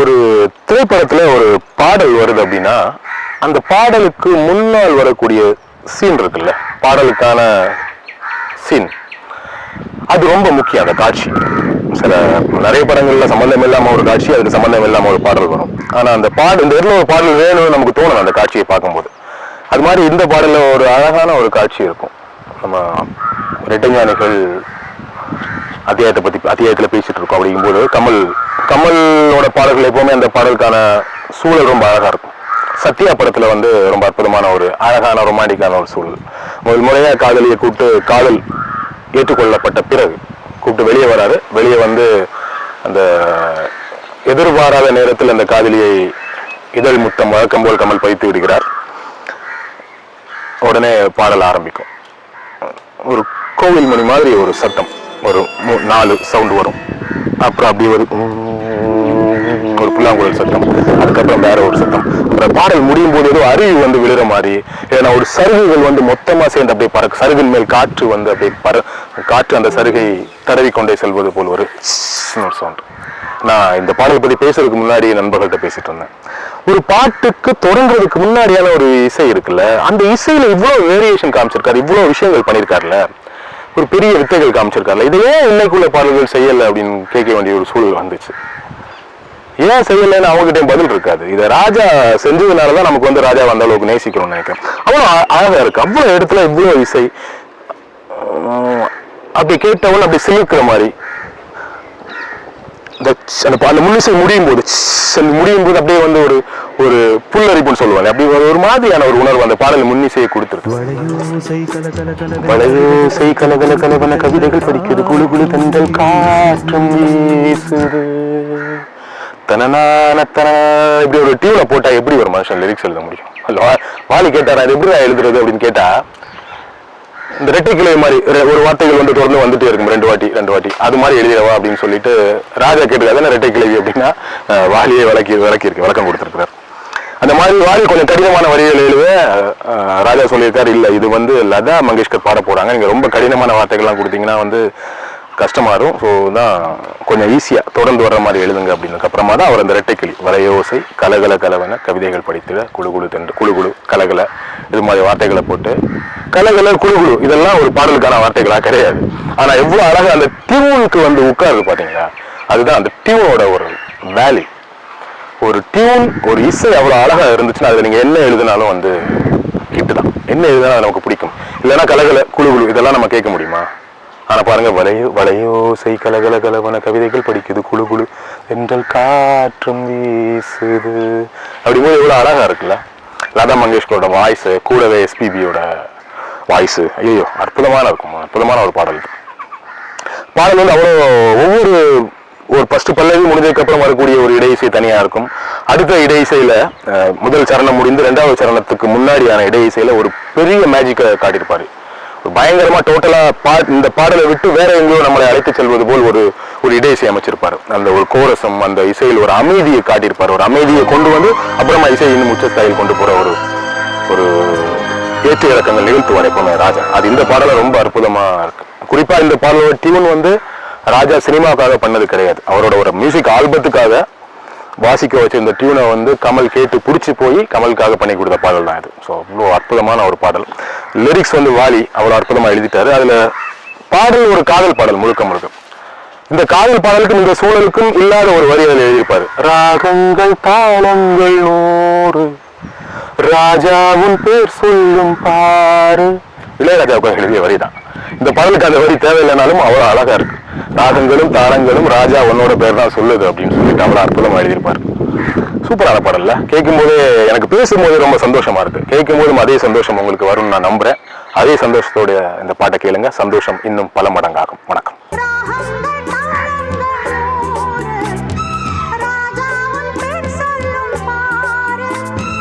ஒரு திரைப்படத்துல ஒரு பாடல் வருது அப்படின்னா அந்த பாடலுக்கு முன்னால் வரக்கூடிய சீன் இருக்குல்ல? பாடலுக்கான சீன் அது ரொம்ப முக்கியம் அந்த காட்சி. சில நிறைய படங்கள்ல சம்பந்தம் இல்லாம ஒரு காட்சி அதுக்கு சம்பந்தம் இல்லாம ஒரு பாடல் வரும். ஆனா அந்த பாடல் இந்த இடத்துல ஒரு பாடல் வேணும்னு நமக்கு தோணும் அந்த காட்சியை பார்க்கும்போது. அது மாதிரி இந்த பாடல்ல ஒரு அழகான ஒரு காட்சி இருக்கும். நம்ம ரெட்டஞானிகள் அத்தியாயத்தை பத்தி அத்தியாயத்துல பேசிட்டு இருக்கோம் அப்படிங்கும்போது கமல் கமலோட பாடல்கள் எப்பவுமே அந்த பாடலுக்கான சூழல் ரொம்ப அழகா இருக்கும். சத்யா படத்துல வந்து ரொம்ப அற்புதமான ஒரு அழகான ரொமான்டிக்கான ஒரு சூழல். முதல் முறையா காதலியை கூப்பிட்டு காதல் ஏற்றுக்கொள்ளப்பட்ட பிறகு கூப்பிட்டு வெளியே வராரு. வெளியே வந்து அந்த எதிர்பாராத நேரத்தில் அந்த காதலியை இதழ் முத்தம் வழக்கம் போல் கமல் பதித்து விடுகிறார். உடனே பாடல் ஆரம்பிக்கும். ஒரு கோவில் மணி மாதிரி ஒரு சத்தம். ஒரு மூ- நாலு சவுண்ட் வரும். அப்புறம் அப்படி ஒரு உம் ஒரு சத்தம். அதுக்கப்புறம் வேற ஒரு சத்தம். அப்புறம் பாடல் முடியும் போது ஏதோ அருவி வந்து விழுற மாதிரி ஏன்னா ஒரு சருகுகள் வந்து மொத்தமா சேர்ந்து அப்படியே பறக்கு சருகின் மேல் காற்று வந்து அப்படியே பற காற்று அந்த சருகை தடவி கொண்டே செல்வது போல் ஒரு சவுண்ட் நான் இந்த பாடல் பத்தி பேசுறதுக்கு முன்னாடி நண்பர்கள்ட்ட பேசிட்டு இருந்தேன் ஒரு பாட்டுக்கு தொடங்குறதுக்கு முன்னாடியான ஒரு இசை இருக்குல்ல அந்த இசையில இவ்வளவு வேரியேஷன் காமிச்சிருக்காரு இவ்வளவு விஷயங்கள் பண்ணியிருக்காருல்ல ஒரு பெரிய வித்தைகள் காமிச்சிருக்காருல்ல இதை ஏன் இன்னைக்குள்ள பாடல்கள் செய்யல அப்படின்னு கேட்க வேண்டிய ஒரு சூழல் வந்துச்சு. ஏன் செய்யலைன்னு அவங்ககிட்ட பதில் இருக்காது. இதை ராஜா செஞ்சதுனாலதான் நமக்கு வந்து ராஜா வந்த அளவுக்கு நேசிக்கணும்னு நினைக்கிறேன். அவ்வளோ அழகா இருக்கு. அவ்வளோ இடத்துல இவ்வளோ இசை. அப்படி கேட்டவன் அப்படி சிலிக்கிற மாதிரி. அந்த பா- முன்னிசை முடியும் போது முடியும் போது அப்படியே வந்து ஒரு ஒரு புல்லரிப்புன்னு சொல்லுவாங்க. அப்படி ஒரு மாதிரியான ஒரு உணர்வு அந்த பாடல் முன்னிசையை கொடுத்துருக்கு வளையோசை கல கல கல வளையோசை கலவன கவிதைகள் படிக்கிறது. குழு குழு தந்தல் காற்றும் வீசுது. தனனான இப்படி ஒரு டியூனை போட்டால் எப்படி ஒரு மனுஷன் லிரிக்ஸ் எழுத முடியும்? அல்ல, வாலி கேட்டாரா அது எப்படி எழுதுறது? அப்படின்னு கேட்டால் இந்த ரெட்டை கிளை மாதிரி ஒரு வார்த்தைகள் வந்து தொடர்ந்து வந்துட்டே இருக்கும். ரெண்டு வாட்டி ரெண்டு வாட்டி. அது மாதிரி எழுதிடவா அப்படின்னு சொல்லிட்டு ராஜா கேட்டுக்காது ரெட்டை கிளவி அப்படின்னா வாலியை விளக்கி விளக்கியிருக்கு விளக்கம் கொடுத்துருக்கிறார். அந்த மாதிரி வாலி கொஞ்சம் கடினமான வரிகள் எழுத ராஜா சொல்லியிருக்காரு இல்லை இது வந்து லதா மங்கேஷ்கர் பாட போறாங்க. நீங்க ரொம்ப கடினமான வார்த்தைகள்லாம் கொடுத்தீங்கன்னா வந்து கஷ்டமா இருக்கும் ஸோ தான் கொஞ்சம் ஈஸியாக தொடர்ந்து வர்ற மாதிரி எழுதுங்க அப்படின்னதுக்கு அப்புறமா தான் அவர் அந்த ரெட்டைக்கிளி வரையோசை கலகல கலவன கவிதைகள் படித்திட குழு குழு தென்று குழு குழு கலகல இது மாதிரி வார்த்தைகளை போட்டு கலகல குழு குழு இதெல்லாம் ஒரு பாடலுக்கான வார்த்தைகளாக கிடையாது. ஆனால் எவ்வளோ அழகாக அந்த டியூனுக்கு வந்து உட்காருது பார்த்தீங்களா அதுதான் அந்த டியூனோட ஒரு வேல்யூ ஒரு டியூன் ஒரு இசை அவ்வளோ அழகாக இருந்துச்சுன்னா அதில் நீங்கள் என்ன எழுதினாலும் வந்து கிட்டு தான். என்ன எழுதினாலும் நமக்கு பிடிக்கும். இல்லைன்னா கலகல குழு குழு இதெல்லாம் நம்ம கேட்க முடியுமா? ஆனால் பாருங்கள் வளையோ வளையோசை கலகல கலவன கவிதைகள் படிக்குது குழு குழு என்றால் காற்றும் வீசுது. அப்படிங்கும்போது எவ்வளோ அழகாக இருக்குல்ல? லதா மங்கேஷ்கரோட வாய்ஸு கூடவே எஸ்பிபியோட வாய்ஸு ஐயோ அற்புதமான இருக்கும் அற்புதமான ஒரு பாடல் பாடல் வந்து அவ்வளோ ஒவ்வொரு ஒரு ஃபஸ்ட்டு பல்லவி முடிஞ்சதுக்கப்புறம் வரக்கூடிய ஒரு இடை இசை இருக்கும். அடுத்த இடை முதல் சரணம் முடிந்து ரெண்டாவது சரணத்துக்கு முன்னாடியான இடை ஒரு பெரிய மேஜிக்கை காட்டியிருப்பார். பயங்கரமா டோட்டலா பா இந்த பாடலை விட்டு வேற எங்கேயோ நம்மளை அழைத்து செல்வது போல் ஒரு ஒரு இடை இசை அமைச்சிருப்பாரு. அந்த ஒரு கோரசம் அந்த இசையில் ஒரு அமைதியை காட்டியிருப்பார். ஒரு அமைதியை கொண்டு வந்து அப்புறமா இசை இன்னும் உச்சஸ்தாயில் கொண்டு போற ஒரு ஒரு ஏற்று இறக்கங்கள் நிகழ்த்துவார் எப்பவுமே ராஜா. அது இந்த பாடல ரொம்ப அற்புதமா இருக்கு. குறிப்பா இந்த பாடலோட டியூன் வந்து ராஜா சினிமாவுக்காக பண்ணது கிடையாது. அவரோட ஒரு மியூசிக் ஆல்பத்துக்காக வாசிக்க வச்ச இந்த டியூனை வந்து கமல் கேட்டு பிடிச்சி போய் கமலுக்காக பண்ணி கொடுத்த பாடல் தான் இது. ஸோ அவ்வளோ அற்புதமான ஒரு பாடல். லிரிக்ஸ் வந்து வாலி அவ்வளோ அற்புதமாக எழுதிட்டாரு. அதில் பாடல் ஒரு காதல் பாடல் முழுக்க முழுக்க. இந்த காதல் பாடலுக்கும் இந்த சூழலுக்கும் இல்லாத ஒரு வரி அதில் எழுதியிருப்பாரு. ராகங்கள் தாளங்கள் நூறு ராஜாவின் பேர் சொல்லும் பாரு இளையராஜாவுக்கு எழுதிய வரி தான். இந்த பாடலுக்கு அந்த வரி தேவையில்லைனாலும் அவ்வளோ அழகா இருக்கு. ராகங்களும் தாளங்களும் ராஜா உன்னோட பேர் தான் சொல்லுது அப்படின்னு சொல்லிட்டு அவ்வளோ அற்புதமாக எழுதியிருப்பாரு. சூப்பரான பாடல்ல. கேட்கும்போது எனக்கு பேசும்போது ரொம்ப சந்தோஷமா இருக்கு. கேட்கும்போதும் அதே சந்தோஷம் உங்களுக்கு வரும்னு நான் நம்புறேன். அதே சந்தோஷத்தோட இந்த பாட்டை கேளுங்க. சந்தோஷம் இன்னும் பல மடங்காகும்.